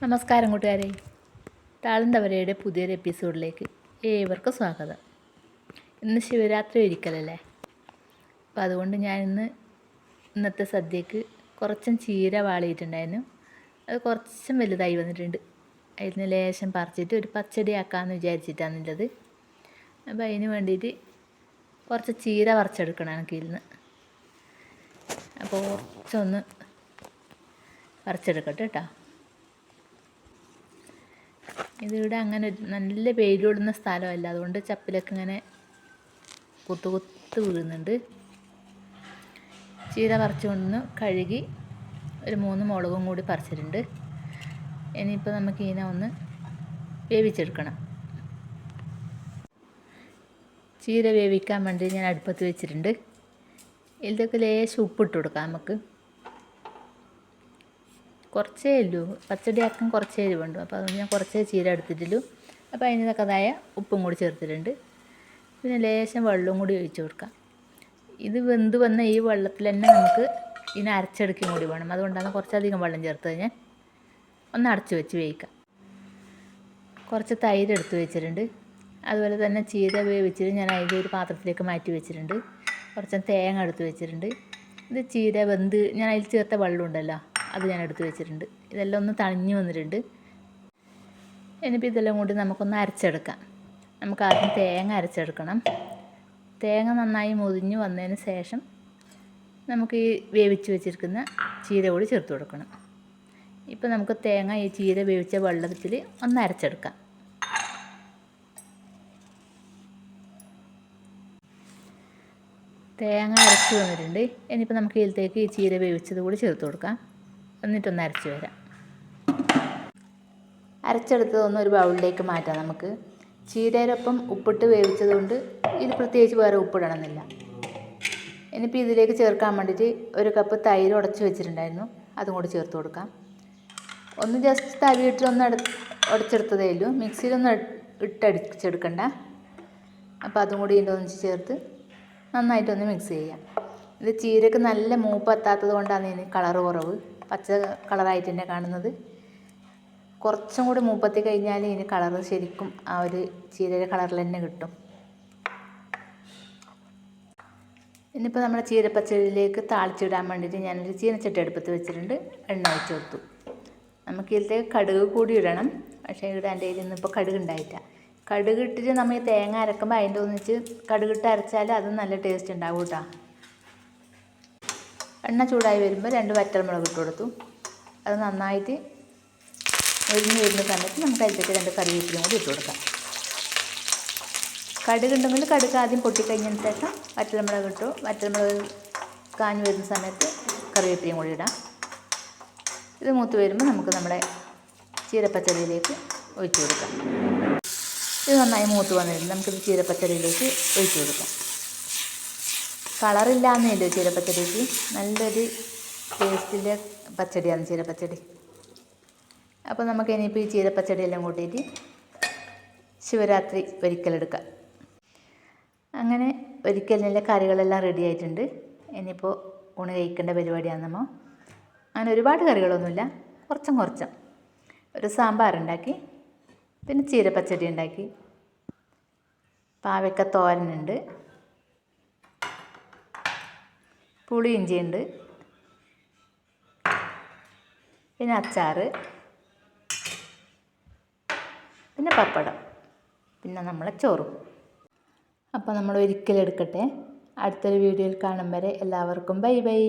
നമസ്കാരം കൂട്ടുകാരെ. താളന്തവരയുടെ പുതിയൊരു എപ്പിസോഡിലേക്ക് ഏവർക്കും സ്വാഗതം. ഇന്ന് ശിവരാത്രി ഒരിക്കലല്ലേ? അപ്പം അതുകൊണ്ട് ഞാൻ ഇന്ന് ഇന്നത്തെ സദ്യക്ക് കുറച്ചും ചീര വാളിയിട്ടുണ്ടായിരുന്നു. അത് കുറച്ചും വലുതായി വന്നിട്ടുണ്ട്. അതിന് ലേശം പറിച്ചിട്ട് ഒരു പച്ചടി ആക്കാമെന്ന് വിചാരിച്ചിട്ടാണുള്ളത് അപ്പം അതിന് വേണ്ടിയിട്ട് കുറച്ച് ചീര പറിച്ചെടുക്കണം എനിക്ക് ഇന്ന് അപ്പോൾ കുറച്ചൊന്ന് പറിച്ചെടുക്കട്ടെ കേട്ടോ. ഇതിവിടെ അങ്ങനെ നല്ല വെയിലിടുന്ന സ്ഥലമല്ല. അതുകൊണ്ട് ചപ്പിലൊക്കെ ഇങ്ങനെ കുത്തു കുത്ത് വീഴുന്നുണ്ട്. ചീര പറിച്ചുകൊണ്ടെന്ന് കഴുകി ഒരു മൂന്ന് മുളകും കൂടി പറിച്ചിട്ടുണ്ട്. ഇനിയിപ്പോൾ നമുക്ക് ഇതിനെ ഒന്ന് വേവിച്ചെടുക്കണം. ചീര വേവിക്കാൻ വേണ്ടി ഞാൻ അടുപ്പത്ത് വെച്ചിട്ടുണ്ട്. ഇതിലൊക്കെ ലേശം ഉപ്പിട്ട് കൊടുക്കാം നമുക്ക്. കുറച്ചേ ഉള്ളൂ. പച്ചടി ആക്കാൻ കുറച്ചേ വേണ്ടു അപ്പോൾ അതുകൊണ്ട് ഞാൻ കുറച്ചേ ചീര എടുത്തിട്ടുള്ളൂ. അപ്പോൾ അതിന് തക്കതായ ഉപ്പും കൂടി ചേർത്തിട്ടുണ്ട്. പിന്നെ ലേശം വെള്ളവും കൂടി ഒഴിച്ചു കൊടുക്കാം. ഇത് വെന്ത് വന്ന ഈ വെള്ളത്തിൽ തന്നെ നമുക്ക് ഇതിനെ അരച്ചെടുക്കും കൂടി വേണം. അതുകൊണ്ടാണ് കുറച്ചധികം വെള്ളം ചേർത്ത് ഞാൻ. ഒന്ന് അടച്ചു വെച്ച് വേവിക്കാം. കുറച്ച് തൈര് എടുത്ത് വെച്ചിട്ടുണ്ട്. അതുപോലെ തന്നെ ചീര വേവിച്ചിട്ട് ഞാൻ അതിന്റെ ഒരു പാത്രത്തിലേക്ക് മാറ്റി വെച്ചിട്ടുണ്ട്. കുറച്ച് തേങ്ങ എടുത്ത് വെച്ചിട്ടുണ്ട്. ഇത് ചീര വെന്ത് ഞാൻ അതിൽ ചേർത്ത വെള്ളം ഉണ്ടല്ലോ. അത് ഞാൻ എടുത്ത് വെച്ചിട്ടുണ്ട്. ഇതെല്ലാം ഒന്ന് തണിഞ്ഞു വന്നിട്ടുണ്ട്. ഇനിയിപ്പോൾ ഇതെല്ലാം കൂടി നമുക്കൊന്ന് അരച്ചെടുക്കാം. നമുക്ക് ആദ്യം തേങ്ങ അരച്ചെടുക്കണം. തേങ്ങ നന്നായി മുതിഞ്ഞ് വന്നതിന് ശേഷം നമുക്ക് ഈ വേവിച്ച് വെച്ചിരിക്കുന്ന ചീര കൂടി ചേർത്ത് കൊടുക്കണം. ഇപ്പോൾ നമുക്ക് തേങ്ങ ഈ ചീര വേവിച്ച വെള്ളത്തിൽ ഒന്ന് അരച്ചെടുക്കാം. തേങ്ങ അരച്ച് വന്നിട്ടുണ്ട്. ഇനിയിപ്പോൾ നമുക്ക് ഇതിലേക്ക് ഈ ചീര വേവിച്ചത് കൂടി ചേർത്ത് കൊടുക്കാം. എന്നിട്ടൊന്ന് അരച്ച് വരാം. അരച്ചെടുത്തതൊന്നും ഒരു ബൗളിലേക്ക് മാറ്റാം നമുക്ക്. ചീരയിലൊപ്പം ഉപ്പിട്ട് വേവിച്ചത് കൊണ്ട് ഇത് പ്രത്യേകിച്ച് വേറെ ഉപ്പിടണമെന്നില്ല. ഇനിയിപ്പോൾ ഇതിലേക്ക് ചേർക്കാൻ വേണ്ടിയിട്ട് ഒരു കപ്പ് തൈര് ഉടച്ച് വെച്ചിട്ടുണ്ടായിരുന്നു. അതും കൂടി ചേർത്ത് കൊടുക്കാം. ഒന്ന് ജസ്റ്റ് തവിയിട്ട് ഒന്ന് ഉടച്ചെടുത്തതേ ഉള്ളൂ. മിക്സിയിലൊന്നും ഇട്ടടിച്ചെടുക്കണ്ട. അപ്പോൾ അതും കൂടി ഇതിന്റെ ഒന്നിച്ച് ചേർത്ത് നന്നായിട്ടൊന്ന് മിക്സ് ചെയ്യാം. ഇത് ചീരയ്ക്ക് നല്ല മൂപ്പ് എത്താത്തത് കൊണ്ടാണ് ഇതിന് കളറ് കുറവ്. പച്ച കളറായിട്ട് തന്നെ കാണുന്നത്. കുറച്ചും കൂടി മൂപ്പത്തി കഴിഞ്ഞാൽ ഇതിന് കളറ് ശരിക്കും ആ ഒരു ചീരയുടെ കളറിൽ തന്നെ കിട്ടും. ഇനിയിപ്പോൾ നമ്മുടെ ചീരപ്പച്ചടിയിലേക്ക് താളിച്ചിടാൻ വേണ്ടിയിട്ട് ഞാനൊരു ചീനച്ചട്ടി അടുപ്പത്ത് വെച്ചിട്ടുണ്ട്. എണ്ണ ഒഴിച്ച് കൊടുത്തു. നമുക്ക് ഇതിലേക്ക് കടുക് കൂടി ഇടണം. പക്ഷേ ഇവിടെ എന്റെ കയ്യിൽ നിന്നിപ്പോൾ കടുക് ഉണ്ടായിട്ടില്ല കടുക് ഇട്ടിട്ട് നമ്മൾ ഈ തേങ്ങ അരക്കുമ്പോൾ അതിന്റെ ഒന്നിച്ച് കടുകിട്ട് അരച്ചാൽ അത് നല്ല ടേസ്റ്റ് ഉണ്ടാവും കേട്ടോ. എണ്ണ ചൂടായി വരുമ്പോൾ രണ്ട് വറ്റൽമുളക് ഇട്ട് കൊടുത്തു. അത് നന്നായിട്ട് ഒഴിഞ്ഞ് വരുന്ന സമയത്ത് നമുക്ക് അതിലേക്ക് രണ്ട് കറിവേപ്പിലും കൂടി ഇട്ട് കൊടുക്കാം. കടുക് ഉണ്ടെങ്കിൽ കടുക് ആദ്യം പൊട്ടിക്കഴിഞ്ഞതിന് ശേഷം വറ്റൽമുളക് ഇട്ടു. വറ്റൽമുളക് കാഞ്ഞ് വരുന്ന സമയത്ത് കറിവേപ്പിലയും കൂടി ഇടാം. ഇത് മൂത്ത് വരുമ്പോൾ നമുക്ക് നമ്മുടെ ചീരപ്പച്ചടിയിലേക്ക് ഒഴിച്ചു കൊടുക്കാം. ഇത് നന്നായി മൂത്ത് വന്നിട്ടുണ്ട്. നമുക്കിത് ചീരപ്പച്ചടിയിലേക്ക് ഒഴിച്ചു കൊടുക്കാം. കളറില്ലാന്നേ ഉള്ളൂ ചീരപ്പച്ചടിക്ക്? നല്ലൊരു ടേസ്റ്റിന്റെ പച്ചടിയാണ് ചീരപ്പച്ചടി. അപ്പോൾ നമുക്ക് ഇനിയിപ്പോൾ ഈ ചീരപ്പച്ചടിയെല്ലാം കൂട്ടിയിട്ട് ശിവരാത്രി ഒരിക്കലെടുക്കാം. അങ്ങനെ ഒരിക്കലിനുള്ള കറികളെല്ലാം റെഡി ആയിട്ടുണ്ട്. ഇനിയിപ്പോൾ ഊണ് കഴിക്കേണ്ട പരിപാടിയാണ് നമ്മൾ അങ്ങനെ ഒരുപാട് കറികളൊന്നുമില്ല. കുറച്ചും കുറച്ചും. ഒരു സാമ്പാർ ഉണ്ടാക്കി പിന്നെ ചീരപ്പച്ചടി ഉണ്ടാക്കി. പാവയ്ക്ക തോരനുണ്ട്. പുളി ഇഞ്ചിയുണ്ട്. പിന്നെ അച്ചാർ പിന്നെ പപ്പടം. പിന്നെ നമ്മളെ ചോറും. അപ്പോൾ നമ്മൾ ഒരിക്കലെടുക്കട്ടെ അടുത്തൊരു വീഡിയോയിൽ കാണും വരെ എല്ലാവർക്കും ബൈ ബൈ.